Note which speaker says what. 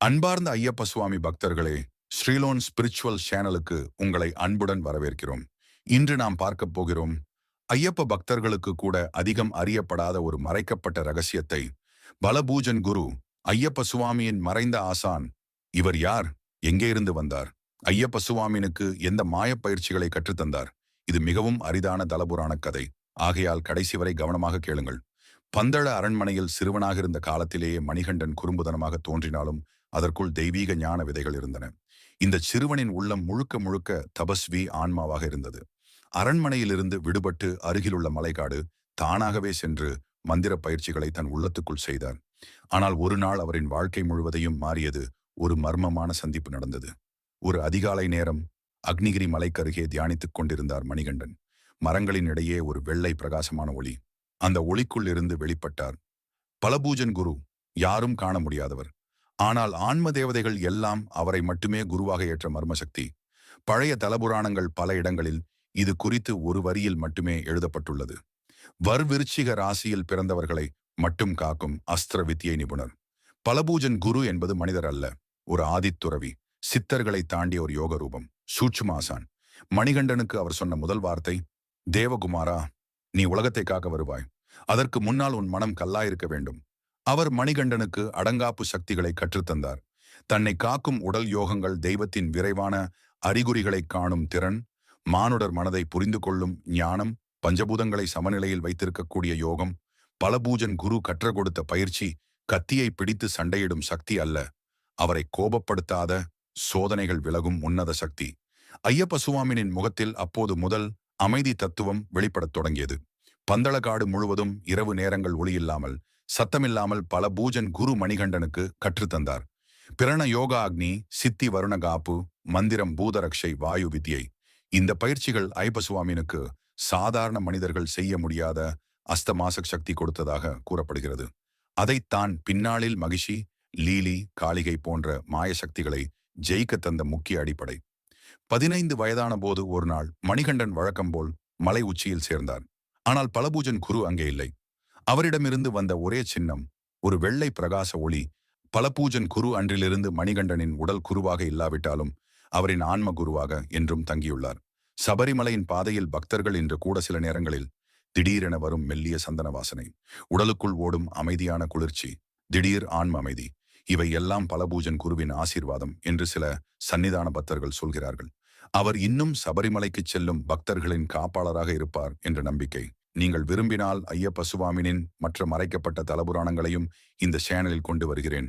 Speaker 1: அன்பார்ந்த ஐயப்ப சுவாமி பக்தர்களே ஸ்ரீலோன் ஸ்பிரிச்சுவல் சேனலுக்கு உங்களை அன்புடன் வரவேற்கிறோம். இன்று நாம் பார்க்கப் போகிறோம் ஐயப்ப பக்தர்களுக்கு கூட அதிகம் அறியப்படாத ஒரு மறைக்கப்பட்ட ரகசியத்தை. பலபூஜன் குரு ஐயப்ப சுவாமியின் மறைந்த ஆசான் இவர் யார்? எங்கே இருந்து வந்தார்? ஐயப்ப சுவாமினுக்கு எந்த மாயப் பயிற்சிகளை கற்றுத்தந்தார் இது மிகவும் அரிதான தலபுராண கதை. ஆகையால் கடைசி வரை கவனமாக கேளுங்கள். பந்தள அரண்மனையில் சிறுவனாக இருந்த காலத்திலேயே மணிகண்டன் குறும்புதனமாக தோன்றினாலும் அதற்குள் தெய்வீக ஞான விதைகள் இருந்தன. இந்த சிறுவனின் உள்ளம் முழுக்க முழுக்க தபஸ்வி ஆன்மாவாக இருந்தது. அரண்மனையிலிருந்து விடுபட்டு அருகிலுள்ள மலைக்காடு தானாகவே சென்று மந்திர பயிற்சிகளை தன் உள்ளத்துக்குள் செய்தார். ஆனால் ஒரு நாள் அவரின் வாழ்க்கை முழுவதையும் மாறியது ஒரு மர்மமான சந்திப்பு நடந்தது. ஒரு அதிகாலை நேரம் அக்னிகிரி மலைக்கருகே தியானித்துக் கொண்டிருந்தார் மணிகண்டன். மரங்களின் இடையே ஒரு வெள்ளை பிரகாசமான ஒளி. அந்த ஒளிக்குள் இருந்து வெளிப்பட்டார். பலபூஜன் குரு யாரும் காண முடியாதவர். ஆனால் ஆன்ம தேவதைகள் எல்லாம் அவரை மட்டுமே குருவாக ஏற்ற மர்மசக்தி. பழைய தலபுராணங்கள் பல இடங்களில் இது குறித்து ஒரு வரியில் மட்டுமே எழுதப்பட்டுள்ளது. வர்விருச்சிக ராசியில் பிறந்தவர்களை மட்டும் காக்கும் அஸ்திர வித்தியை நிபுணர். பலபூஜன் குரு என்பது மனிதர் அல்ல ஒரு ஆதித்துறவி சித்தர்களை தாண்டிய ஒரு யோக ரூபம். சூட்சுமாசான் மணிகண்டனுக்கு அவர் சொன்ன முதல் வார்த்தை தேவகுமாரா நீ உலகத்தை காக்க வருவாய். அதற்கு முன்னால் உன் மனம் கல்லாயிருக்க வேண்டும். அவர் மணிகண்டனுக்கு அடங்காப்பு சக்திகளை கற்றுத்தந்தார். தன்னை காக்கும் உடல் யோகங்கள் தெய்வத்தின் விரைவான அறிகுறிகளை காணும் திறன் மானுடர் மனதை புரிந்து கொள்ளும் ஞானம் பஞ்சபூதங்களை சமநிலையில் வைத்திருக்கக்கூடிய யோகம் பலபூஜன் குரு கற்ற கொடுத்த பயிற்சி கத்தியை பிடித்து சண்டையிடும் சக்தி அல்ல. அவரை கோபப்படுத்தாத சோதனைகள் விலகும் உன்னத சக்தி. ஐயப்ப சுவாமினின் முகத்தில் அப்போது முதல் அமைதி தத்துவம் வெளிப்படத் தொடங்கியது. பந்தளக்காடு முழுவதும் இரவு நேரங்கள் ஒளியில்லாமல் சத்தமில்லாமல் பல பூஜன் குரு மணிகண்டனுக்கு கற்றுத்தந்தார் பிரண யோகா அக்னி சித்தி வருண காப்பு மந்திரம் பூதரக்ஷை வாயு வித்யை. இந்த பயிற்சிகள் ஐபசுவாமினுக்கு சாதாரண மனிதர்கள் செய்ய முடியாத அஸ்தமாசக் சக்தி கொடுத்ததாக கூறப்படுகிறது. அதைத்தான் பின்னாளில் மகிஷி லீலி காளிகை போன்ற மாய சக்திகளை ஜெயிக்க தந்த முக்கிய அடிப்படை. பதினைந்து வயதான போது ஒரு நாள் மணிகண்டன் வழக்கம் போல் மலை உச்சியில் சேர்ந்தார். ஆனால் பலபூஜன் குரு அங்கே இல்லை. அவரிடமிருந்து வந்த ஒரே சின்னம் ஒரு வெள்ளை பிரகாச ஒளி. பலபூஜன் குரு அன்றிலிருந்து மணிகண்டனின் உடல் குருவாக இல்லாவிட்டாலும் அவரின் ஆன்ம குருவாக என்றும் தங்கியுள்ளார். சபரிமலையின் பாதையில் பக்தர்கள் இன்று கூட சில நேரங்களில் திடீரென வரும் மெல்லிய சந்தன வாசனை உடலுக்குள் ஓடும் அமைதியான குளிர்ச்சி திடீர் ஆன்ம அமைதி இவை எல்லாம் பலபூஜன் குருவின் ஆசீர்வாதம் என்று சில சன்னிதான பக்தர்கள் சொல்கிறார்கள். அவர் இன்னும் சபரிமலைக்கு செல்லும் பக்தர்களின் காப்பாளராக இருப்பார் என்ற நம்பிக்கை நீங்கள் விரும்பினால் ஐயப்ப சுவாமினின் மற்ற மறைக்கப்பட்ட தலபுராணங்களையும் இந்த சேனலில் கொண்டு வருகிறேன்.